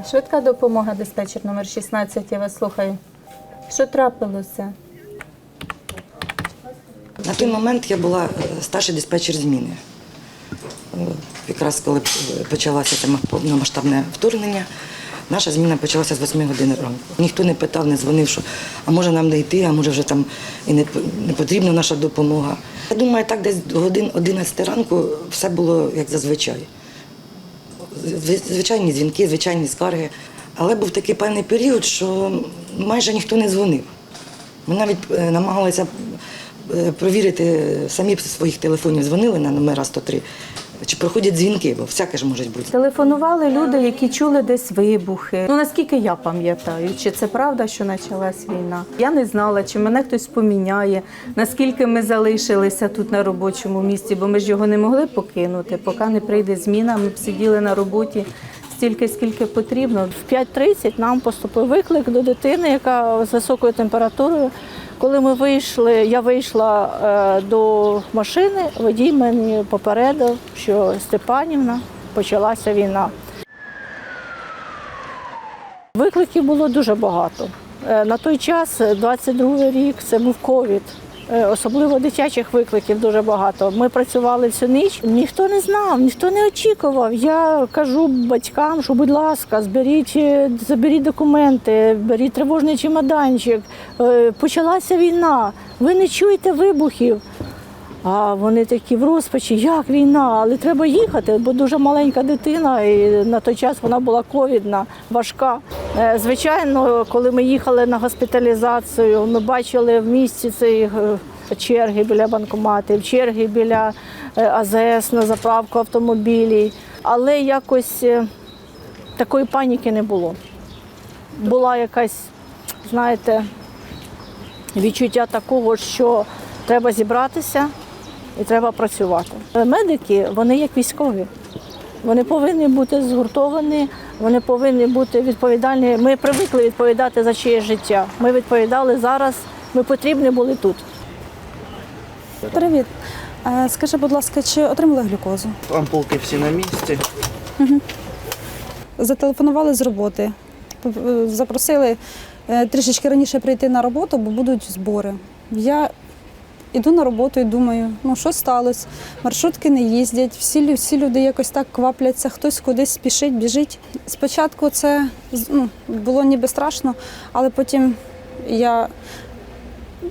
Швидка допомога, диспетчер номер 16, я вас слухаю. Що трапилося? На той момент я була е, старший диспетчер зміни. Е, Якраз коли е, почалося це повномасштабне вторгнення, наша зміна почалася з 8 години ранку. Ніхто не питав, не дзвонив, що а може нам не йти, а може вже там і не, не потрібна наша допомога. Я думаю, так десь годин 11 ранку все було як зазвичай. Зв- Звичайні дзвінки, звичайні скарги. Але був такий певний період, що майже ніхто не дзвонив. Ми навіть е, намагалися е, провірити самі своїх телефонів, дзвонили на номера 103, чи проходять дзвінки, бо всяке ж може бути. Телефонували люди, які чули десь вибухи. Ну наскільки я пам'ятаю, чи це правда, що почалась війна? Я не знала, чи мене хтось поміняє, наскільки ми залишилися тут на робочому місці, бо ми ж його не могли покинути. Поки не прийде зміна, ми б сиділи на роботі стільки, скільки потрібно. В 5.30 нам поступив виклик до дитини, яка з високою температурою. Коли ми вийшли, я вийшла е, до машини, водій мені попередив, що Степанівна почалася війна. Викликів було дуже багато. Е, На той час, 22 рік, це був ковід. Е, Особливо дитячих викликів дуже багато. Ми працювали всю ніч. Ніхто не знав, ніхто не очікував. Я кажу батькам, що, будь ласка, зберіть, е, заберіть документи, беріть тривожний чемоданчик. Е, Почалася війна. Ви не чуєте вибухів. А вони такі в розпачі, як війна, але треба їхати, бо дуже маленька дитина, і на той час вона була ковідна, важка. Е, Звичайно, коли ми їхали на госпіталізацію, ми бачили в місті ці е, черги біля банкоматів, черги біля е, АЗС на заправку автомобілів. Але якось такої паніки не було. Була якась, знаєте, відчуття такого, що треба зібратися і треба працювати. Медики вони як військові. Вони повинні бути згуртовані, вони повинні бути відповідальні. Ми привикли відповідати за чиє життя. Ми відповідали зараз, ми потрібні були тут. Привіт. Скажи, будь ласка, чи отримали глюкозу? Ампулки всі на місці. Зателефонували з роботи, е, запросили е, трішечки раніше прийти на роботу, бо будуть збори. Я йду на роботу і думаю, ну що сталося? Маршрутки не їздять, всі, всі люди якось так квапляться, хтось кудись спішить, біжить. Спочатку це ну, було ніби страшно, але потім я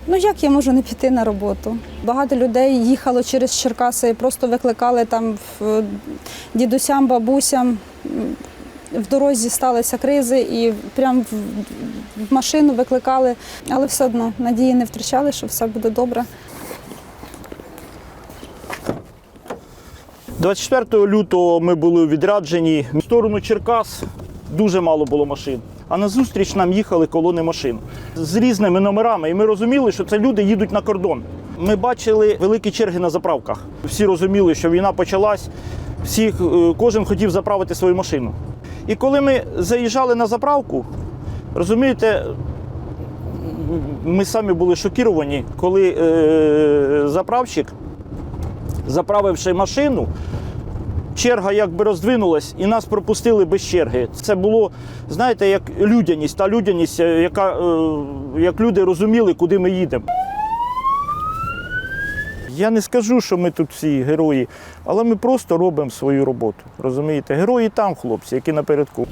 Ну як я можу не піти на роботу? Багато людей їхало через Черкаси, просто викликали там дідусям, бабусям. В дорозі сталися кризи і прямо в машину викликали, але все одно надії не втрачали, що все буде добре. 24 лютого ми були у відрядженні в сторону Черкас. Дуже мало було машин. А назустріч нам їхали колони машин з різними номерами, і ми розуміли, що це люди їдуть на кордон. Ми бачили великі черги на заправках. Всі розуміли, що війна почалась, всі, е, кожен хотів заправити свою машину. І коли ми заїжджали на заправку, розумієте, ми самі були шокіровані, коли е, заправщик заправивши машину, черга якби роздвинулась і нас пропустили без черги. Це було, знаєте, як людяність, та людяність, е, яка, е, як люди розуміли, куди ми їдемо. Я не скажу, що ми тут всі герої, але ми просто робимо свою роботу. Розумієте? Герої там, хлопці, які напередку.